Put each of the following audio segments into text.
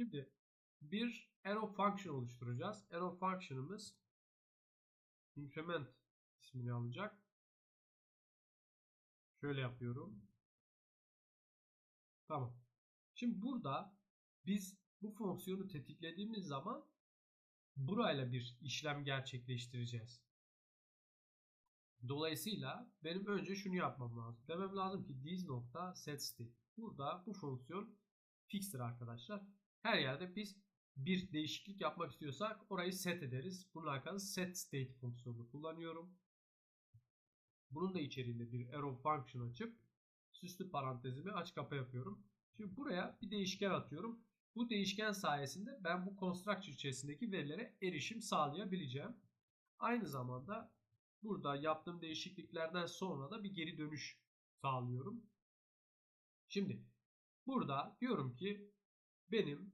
Şimdi bir arrow function oluşturacağız. Arrow function'ımız increment ismini alacak. Şöyle yapıyorum. Tamam. Şimdi burada biz bu fonksiyonu tetiklediğimiz zaman burayla bir işlem gerçekleştireceğiz. Dolayısıyla benim önce şunu yapmam lazım. Demem lazım ki this nokta set. Burada bu fonksiyon fixtir arkadaşlar. Her yerde biz bir değişiklik yapmak istiyorsak orayı set ederiz. Bunun alakalı set state fonksiyonunu kullanıyorum. Bunun da içeriğinde bir arrow function açıp süslü parantezimi aç kapa yapıyorum. Şimdi buraya bir değişken atıyorum. Bu değişken sayesinde ben bu constructor içerisindeki verilere erişim sağlayabileceğim. Aynı zamanda burada yaptığım değişikliklerden sonra da bir geri dönüş sağlıyorum. Şimdi burada diyorum ki benim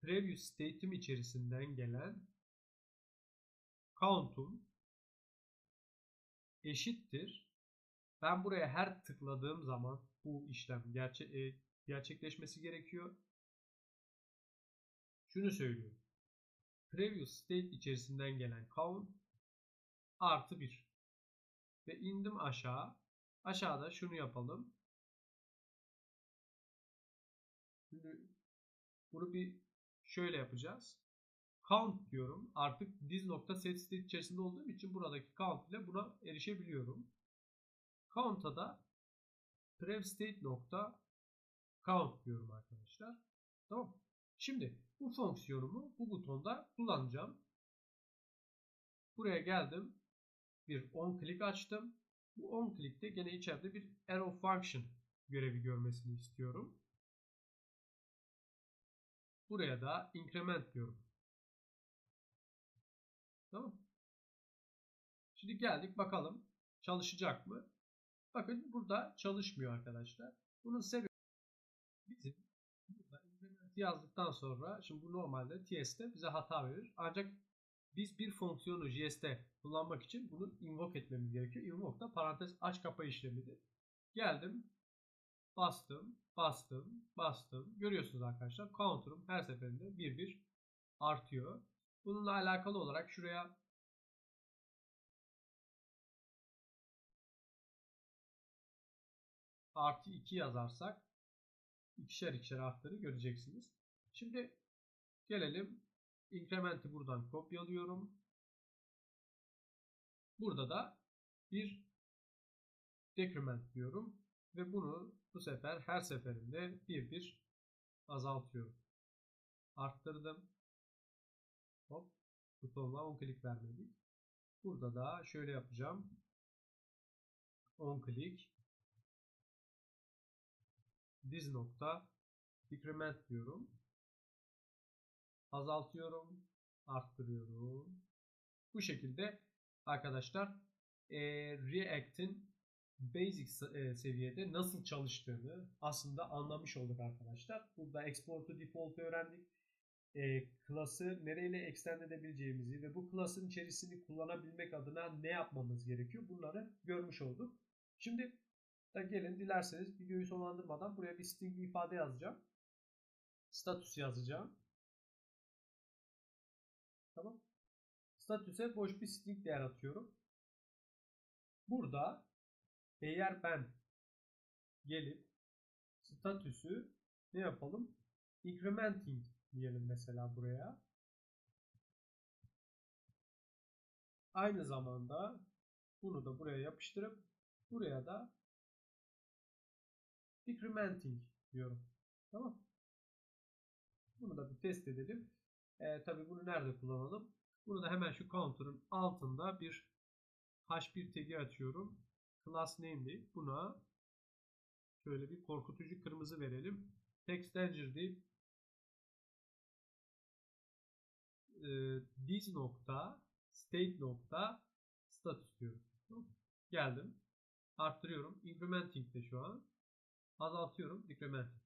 previous state'im içerisinden gelen count'um eşittir. Ben buraya her tıkladığım zaman bu işlem gerçe e, gerçekleşmesi gerekiyor. Şunu söylüyorum. Previous state içerisinden gelen count artı 1. Ve indim aşağı. Aşağıda şunu yapalım. Bunu bir şöyle yapacağız. Count diyorum. Artık this nokta set state içerisinde olduğum için buradaki count ile buna erişebiliyorum. Count'a da prev state nokta count diyorum arkadaşlar. Tamam. Şimdi bu fonksiyonumu bu butonda kullanacağım. Buraya geldim. Bir on click açtım. Bu on click'te gene içeride bir arrow function görevi görmesini istiyorum. Buraya da increment diyorum. Tamam. Şimdi geldik bakalım çalışacak mı? Bakın burada çalışmıyor arkadaşlar. Bunun sebebi bizim burada increment yazdıktan sonra şimdi bu normalde TS'te bize hata verir. Ancak biz bir fonksiyonu JS'te kullanmak için bunu invoke etmemiz gerekiyor. Invoke da parantez aç kapa işlemidir. Geldim. Bastım. Bastım. Bastım. Görüyorsunuz arkadaşlar. Counter'ım her seferinde bir bir artıyor. Bununla alakalı olarak şuraya artı 2 yazarsak ikişer ikişer arttığını göreceksiniz. Şimdi gelelim increment'i buradan kopyalıyorum. Burada da bir decrement diyorum ve bunu bu sefer her seferinde bir bir azaltıyorum. Arttırdım. Hop. Butonla 10 klik vermedik. Burada da şöyle yapacağım. 10 klik. Diz nokta decrement diyorum. Azaltıyorum. Arttırıyorum. Bu şekilde arkadaşlar e, React'in basic e, seviyede nasıl çalıştığını aslında anlamış olduk arkadaşlar. Burada export to default öğrendik. E, klası nereyle extend edebileceğimizi ve bu klasın içerisini kullanabilmek adına ne yapmamız gerekiyor bunları görmüş olduk. Şimdi da gelin dilerseniz videoyu sonlandırmadan buraya bir string ifade yazacağım. Status yazacağım. Tamam. Statüse boş bir string değer atıyorum. Burada eğer ben gelip statüsü ne yapalım? Incrementing diyelim mesela buraya. Aynı zamanda bunu da buraya yapıştırıp buraya da decrementing diyorum. Tamam. Bunu da bir test edelim. E, tabii bunu nerede kullanalım? Bunu da hemen şu counter'ın altında bir h1 tag'i açıyorum. Class name deyip buna şöyle bir korkutucu kırmızı verelim. Text danger deyip e, this nokta state nokta status diyorum. Geldim. Arttırıyorum. Incrementing de şu an. Azaltıyorum. Decrementing.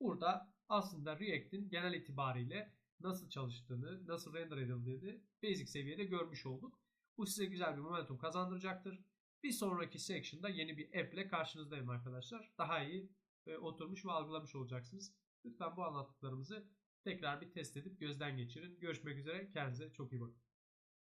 Burada aslında React'in genel itibariyle nasıl çalıştığını, nasıl render edildiğini basic seviyede görmüş olduk. Bu size güzel bir momentum kazandıracaktır. Bir sonraki section'da yeni bir app ile karşınızdayım arkadaşlar. Daha iyi e, oturmuş ve algılamış olacaksınız. Lütfen bu anlattıklarımızı tekrar bir test edip gözden geçirin. Görüşmek üzere. Kendinize çok iyi bakın.